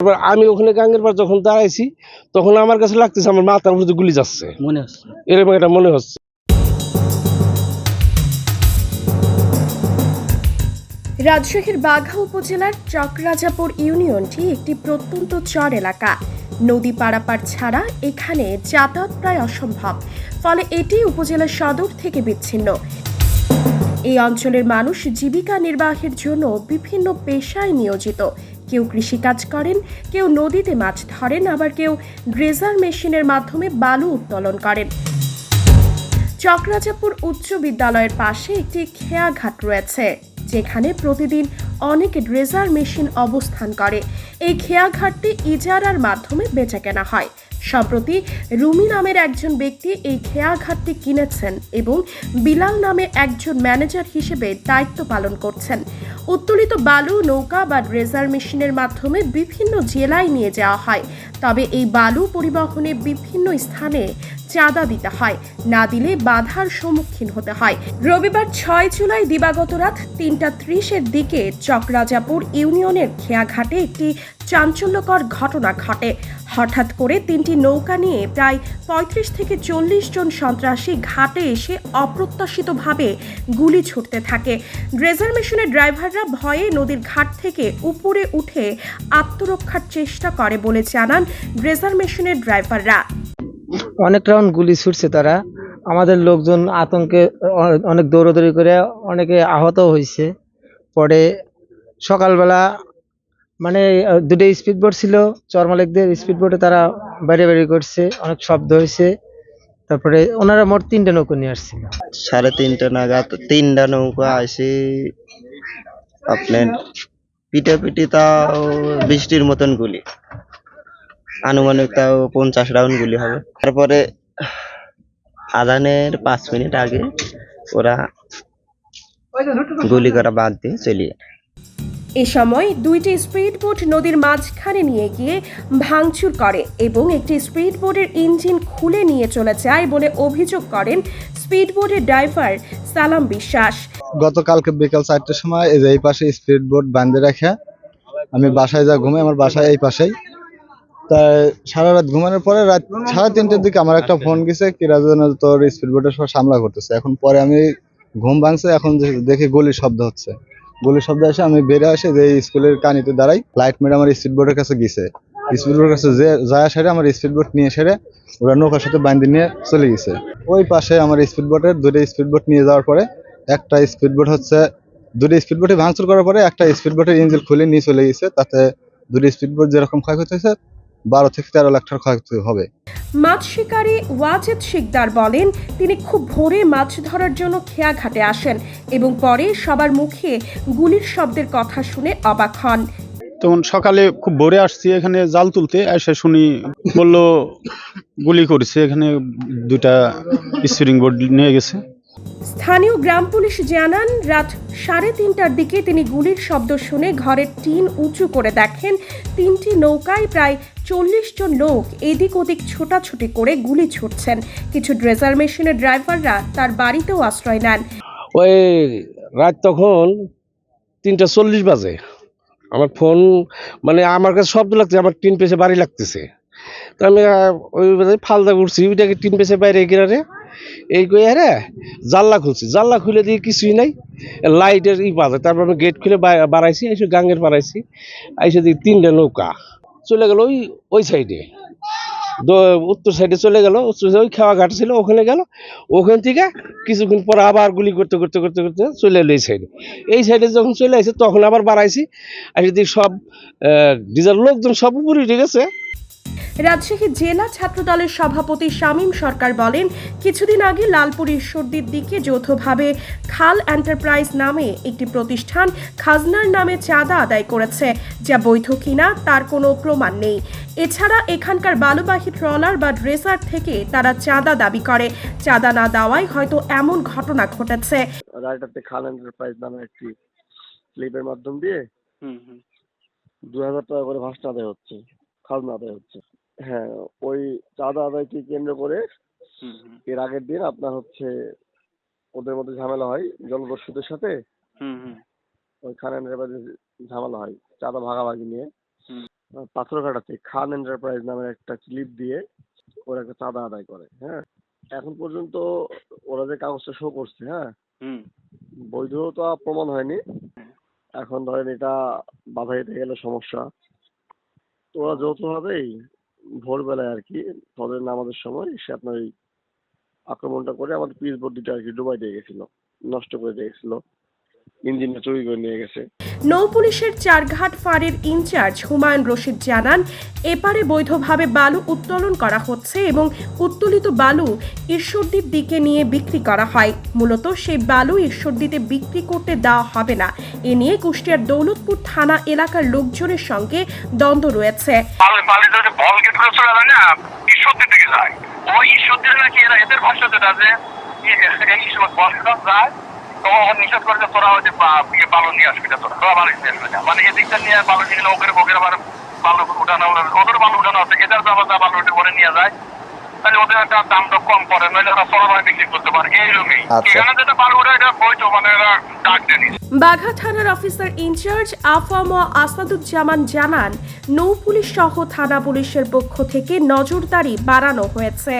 তারপর আমি ওখানে গাঙ্গের পর যখন দাঁড়াইছি তখন আমার কাছে লাগতেছে আমার মাথার মধ্যে গুলি যাচ্ছে। মনে হচ্ছে। এরকম একটা মনে হচ্ছে। রাজশাহীর বাঘা উপজেলার চকরাজাপুর ইউনিয়নটি একটি প্রত্যন্ত চর এলাকা। নদী পারাপার ছাড়া এখানে যাতায়াত প্রায় অসম্ভব ফলে এটি উপজেলা সদর থেকে বিচ্ছিন্ন। এই অঞ্চলের মানুষ জীবিকা নির্বাহের জন্য বিভিন্ন পেশায় নিয়োজিত। কেউ কৃষিকাজ করেন, কেউ নদীতে মাছ ধরেন, আবার কেউ ড্রেজার মেশিনের মাধ্যমে বালু উত্তোলন করেন। চক্রাচাপুর উচ্চ বিদ্যালয়ের পাশে একটি খেয়াঘাট রয়েছে, যেখানে প্রতিদিন অনেক ড্রেজার মেশিন অবস্থান করে। এই খেয়াঘাটটি ইজারার মাধ্যমে বেচা কেনা হয়। সম্প্রতি রুমি নামের একজন ব্যক্তি এই খেয়াঘাটটি কিনেছেন এবং বিলাল নামে একজন ম্যানেজার হিসেবে দায়িত্ব পালন করছেন। উত্তোলিত বালু, নৌকা বা ড্রেজার মেশিনের মাধ্যমে বিভিন্ন জেলায় নিয়ে যাওয়া হয়। তবে এই বালু পরিবহনে বিভিন্ন স্থানে চাঁদা দিতে হয়। না দিলে বাধার সম্মুখীন হতে হয়। রবিবার ছয় জুলাই দিবাগত রাত তিনটা ত্রিশের দিকে চকরাজাপুর ইউনিয়নের খেয়াঘাটে একটি চাঞ্চল্যকর ঘটনা ঘটে। হঠাৎ করে তিনটি নৌকা নিয়ে প্রায় পঁয়ত্রিশ থেকে চল্লিশ জন সন্ত্রাসী ঘাটে এসে অপ্রত্যাশিতভাবে গুলি ছুটতে থাকে। ড্রেজার মেশিনের ড্রাইভাররা ভয়ে নদীর ঘাট থেকে উপরে উঠে আত্মরক্ষার চেষ্টা করে বলে জানান ড্রেজার মেশিনের ড্রাইভাররা। অনেক রাউন্ড গুলি ছুটছে তারা। আমাদের লোকজন আতঙ্কে অনেক দৌড়াদৌড়ি করে অনেকে আহত হয়েছে। পরে সকালবেলা মানে দুটো স্পিড বোট ছিল, চরমালিকদের স্পিড বোটে তারা বাইরে বাইরে করছে, অনেক শব্দ হয়েছে। তারপরে ওনারা মোট তিনটে নৌকো নিয়ে আসছিল। সাড়ে তিনটা নাগাদ তিনটা নৌকা আসি। আপনার পিটাপিটি তাও বৃষ্টির মতন গুলি। আনুমানিক তাও পঞ্চাশ রাউন্ড গুলি হবে। তারপরে আদানের পাঁচ মিনিট আগে ওরা গুলি করা বাদ দিয়ে চলে যায়। এ সময় দুইটি স্পিড বোট নদীর মাঝখানে নিয়ে গিয়ে ভাঙচুর করে এবং একটি স্পিড বোটের ইঞ্জিন খুলে নিয়ে চলে যায় বলে অভিযোগ করেন স্পিড বোটের ড্রাইভার সালাম বিশ্বাস। গতকালকে বিকাল চারটের সময় এই যে এই পাশে স্পিড বোট বাঁধে রাখা আমি বাসায় যা ঘুমে আমার বাসায় এই পাশেই। তাই সারা রাত ঘুমানোর পরে রাত সাড়ে তিনটের দিকে আমার একটা ফোন গেছে কিরা যেন তোর স্পিড বোটের সব সামলা করতেছে এখন পরে আমি ঘুম ভাঙছে এখন দেখি গুলির শব্দ হচ্ছে গুলির শব্দ এসে আমি বেরে আসে যে স্কুলের কানিতে দাঁড়াই লাইট মেরে আমার স্পিড বোটের কাছে গেছে স্পিড বোটের কাছে যে যায় সেরে আমার স্পিড বোট নিয়ে সেরে ওরা নৌকার সাথে বান্ধি নিয়ে চলে গেছে ওই পাশে আমার স্পিড বোটের দুটো স্পিড বোট নিয়ে যাওয়ার পরে একটা স্পিড বোট হচ্ছে দুটো স্পিড বোটে ভাঙচুর করার পরে একটা স্পিড বোটের ইঞ্জিন খুলে নিয়ে চলে গেছে তাতে দুটো স্পিড বোট যেরকম ক্ষয়ক্ষতি হয়েছে বারো থেকে তেরো লাখ টাকার ক্ষয়ক্ষতি হবে। মাছ শিকারী ওয়াজেদ শিকদার বলেন তিনি খুব ভোরে মাছ ধরার জন্য খেয়াঘাটে আসেন এবং পরে সবার মুখে গুলির শব্দের কথা শুনে অবাক হন। তখন সকালে খুব ভোরে আসছি এখানে জাল তুলতে এসে শুনি বলল গুলি করেছে এখানে দুটা স্প্রিং বোর্ড নিয়ে গেছে। স্থানীয় গ্রাম পুলিশ জানান, রাত সাড়ে তিনটার দিকে তিনি গুলির শব্দ শুনে ঘরের টিন উঁচু করে দেখেন, তিনটি নৌকায় প্রায় চল্লিশ জন লোক এদিক ওদিক ছোটাছুটি করে গুলি ছুটছেন। কিছু ড্রেজার মেশিনের ড্রাইভাররা তার বাড়িতেও আশ্রয় নেন। ওই রাত তখন তিনটা চল্লিশ বাজে। আমার ফোন মানে আমার কাছে শব্দ লাগছে, আমার টিন পেছে, বাড়ি লাগতেছে। তো আমি ওই ফালদা করছি ওইটাকে টিন পেছে বাইরে গিয়ে এই কই, আরে, জানলা খুলছি। জানলা খুলে দিয়ে কিছুই নাই। লাইটের ই বাজে। তারপর আমি গেট খুলে বাড়াইছি, এসে গাঙ্গের বাড়াইছি। এসে দিই তিনটা নৌকা চলে গেল ওই ওই সাইডে উত্তর সাইডে চলে গেল, উত্তর ওই খাওয়া ঘাট ছিল, ওখানে গেল। ওখান থেকে কিছুক্ষণ পর আবার গুলি করতে করতে করতে করতে চলে এলো এই সাইডে এই সাইডে যখন চলে আসে, তখন আবার বাড়াইছি। আর যদি সব ডিজার লোকজন সব উপরে উঠে গেছে। রাজশাহী জেলা ছাত্রদলের সভাপতি শামীম সরকার বলেন কিছুদিন আগে লালপুর ঈশ্বরদীর দিকে যৌথভাবে খাল এন্টারপ্রাইজ নামে একটি প্রতিষ্ঠান খাজনার নামে চাঁদা আদায় করেছে যা বৈধ কিনা তার কোনো প্রমাণ নেই। এছাড়া এখানকার বালুবাহী ট্রলার বা ড্রেসার থেকে তারা চাঁদা দাবি করে। চাঁদা না দেওয়ায় হয়তো এমন ঘটনা ঘটেছে। রাইটারতে খান এন্টারপ্রাইজ নামে একটি স্লিপের মাধ্যম দিয়ে দু হাজার টাকা করে ভাসটা আদায় হচ্ছে খাজনা আদায় হচ্ছে। হ্যাঁ ওই চাঁদা আদায়কে কেন্দ্র করে এর আগের দিন আপনার হচ্ছে ওদের মধ্যে ঝামেলা হয় জলদস্যুদের সাথে। ওই খান এন্টারপ্রাইজের ঝামেলা হয় চাঁদা ভাগাভাগি নিয়ে। পাথর পাথরঘাটাতে খান এন্টারপ্রাইজ নামের একটা ক্লিপ দিয়ে ওরা একটা চাঁদা আদায় করে হ্যাঁ। এখন পর্যন্ত ওরা যে কাগজটা শো করছে হ্যাঁ বৈধ বৈধতা প্রমাণ হয়নি। এখন ধরেন এটা বাধা দিতে গেলে সমস্যা। তো ওরা যৌথভাবেই ভোরবেলায় আর কি ফজরের নামাজের সময় সে আপনার ওই আক্রমণটা করে আমাদের পিস বোর্ডটা আর কি ডুবাই দিয়ে গেছিল, নষ্ট করে দিয়ে গেছিল, ইঞ্জিনটা চুরি করে নিয়ে গেছে। নৌ পুলিশের চারঘাট ফাঁড়ির ইনচার্জ হুমায়ুন রশিদ জানান, এপারে বৈধভাবে বালু উত্তোলন করা হচ্ছে এবং উত্তোলিত বালু ঈশ্বরদীর দিকে নিয়ে বিক্রি করা হয়। মূলত সেই বালু ঈশ্বরদীতে বিক্রি করতে দেওয়া হবে না। এ নিয়ে কুষ্টিয়ার দৌলতপুর থানা এলাকার লোকজনের সঙ্গে দ্বন্দ্ব রয়েছে। যায়? এই নিষেধ তোরা ওই যে ইয়ে বালু নিয়ে আসবি না তোরা। তোরা বালু নিয়ে আসবি না। মানে এদিকটা নিয়ে বালু নিয়ে গেলে আবার বালু উঠানো ওদের বালু উঠানো আছে এদের আবার যা বালু উঠে নিয়ে যায়। তাহলে ওদের একটা দামটা কম পড়ে নইলে ওরা বিক্রি করতে পারে। এইরকমই আচ্ছা। এখানে যেটা বালু ওঠে এটা বৈধ মানে এরা ডাক বাঘা থানার অফিসার ইনচার্জ আফাম আসাদুজ্জামান জানান নৌ পুলিশ সহ থানা পুলিশের পক্ষ থেকে নজরদারি বাড়ানো হয়েছে।